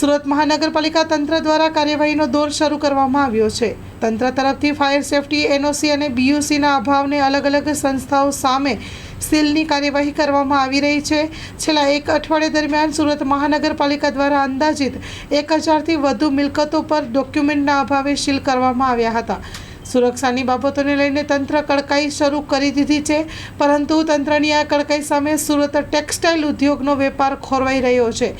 સુરત મહાનગરપાલિકા તંત્ર દ્વારા કાર્યવાહીનો દોર શરૂ કરવામાં આવ્યો છે. તંત્ર તરફથી ફાયર સેફટી, એનઓસી અને બીયુસીના અભાવને અલગ અલગ સંસ્થાઓ સામે સીલની કાર્યવાહી કરવામાં આવી રહી છે. છેલ્લા એક અઠવાડિયા દરમિયાન સુરત મહાનગરપાલિકા દ્વારા અંદાજિત એક હજારથી વધુ મિલકતો પર ડોક્યુમેન્ટના અભાવે સીલ કરવામાં આવ્યા હતા. સુરક્ષાની બાબતોને લઈને તંત્ર કડકાઈ શરૂ કરી દીધી છે, પરંતુ તંત્રની આ કડકાઈ સામે સુરત ટેક્સટાઇલ ઉદ્યોગનો વેપાર ખોરવાઈ રહ્યો છે.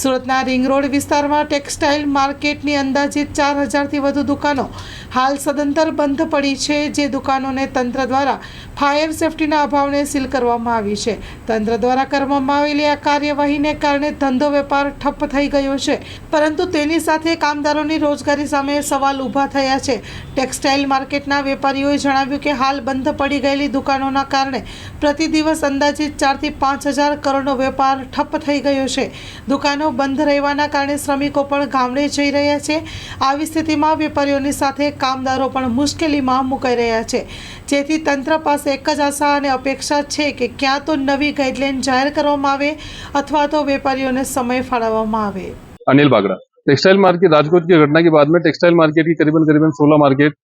સુરતના રિંગ રોડ વિસ્તારમાં ટેક્સટાઇલ માર્કેટની અંદાજિત ચાર હજારથી વધુ દુકાનો હાલ સદંતર બંધ પડી છે, જે દુકાનોને તંત્ર દ્વારા ફાયર સેફટીના અભાવને સીલ કરવામાં આવી છે. તંત્ર દ્વારા કરવામાં આવેલી આ કાર્યવાહીને કારણે ધંધો વેપાર ઠપ્પ થઈ ગયો છે, પરંતુ તેની સાથે કામદારોની રોજગારી સામે સવાલ ઊભા થયા છે. ટેક્સટાઇલ માર્કેટના વેપારીઓએ જણાવ્યું કે હાલ બંધ પડી ગયેલી દુકાનોના કારણે પ્રતિ દિવસ અંદાજિત ચારથી પાંચ હજાર કરોડનો વેપાર ઠપ્પ થઈ ગયો છે દુકાનો બંધ રહેવાના કારણે શ્રમિકો પણ ગામડે જઈ રહ્યા છે આવી સ્થિતિમાં વેપારીઓની સાથે કામદારો પણ મુશ્કેલીમાં મુકાઈ રહ્યા છે જેથી તંત્ર પાસે એક જ આશા અને અપેક્ષા છે કે ક્યાં તો નવી ગાઈડલાઈન જાહેર કરવામાં આવે અથવા તો વેપારીઓને સમય ફાળવવામાં આવે अनिल बागड़ा टेक्सटाइल मार्केट राजकोट की घटना के बाद में टेक्सटाइल मार्केट की करीबन करीबन 16 मार्केट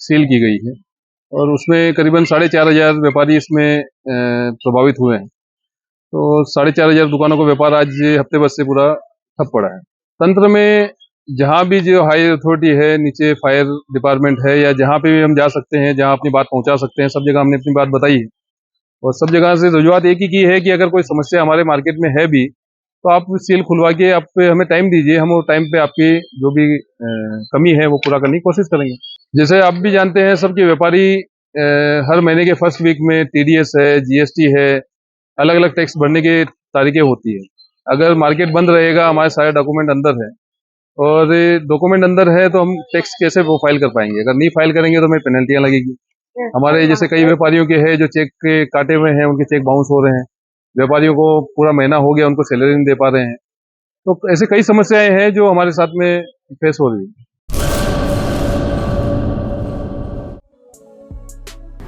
सील की गई है और उसमें करीबन साढ़े चार हज़ार व्यापारी इसमें प्रभावित हुए हैं। तो साढ़े चार हज़ार दुकानों का व्यापार आज हफ़्ते भर से पूरा ठप पड़ा है। तंत्र में जहाँ भी जो हाई अथॉरिटी है, नीचे फायर डिपार्टमेंट है या जहाँ पे भी हम जा सकते हैं, जहाँ अपनी बात पहुँचा सकते हैं, सब जगह हमने अपनी बात बताई है। और सब जगह से रजुआत एक ही की है कि अगर कोई समस्या हमारे मार्केट में है भी तो आप सील खुलवा के आप हमें टाइम दीजिए, हम वो टाइम पे आपकी जो भी कमी है वो पूरा करने की कोशिश करेंगे। जैसे आप भी जानते हैं सब कि व्यापारी हर महीने के फ़र्स्ट वीक में टीडीएस है जीएसटी है अलग अलग टैक्स भरने की तारीखें होती है। अगर मार्केट बंद रहेगा हमारे सारे डॉक्यूमेंट अंदर है। और डॉक्यूमेंट अंदर है तो हम टैक्स कैसे वो फ़ाइल कर पाएँगे? अगर नहीं फ़ाइल करेंगे तो हमें पेनल्टियाँ लगेगी। हमारे जैसे कई व्यापारियों के हैं जो चेक के काटे हुए हैं उनके चेक बाउंस हो रहे हैं। व्यापारियों को पूरा महीना हो गया उनको सैलरी नहीं दे पा रहे हैं। तो ऐसे कई समस्याएँ हैं जो हमारे साथ में फेस हो रही है।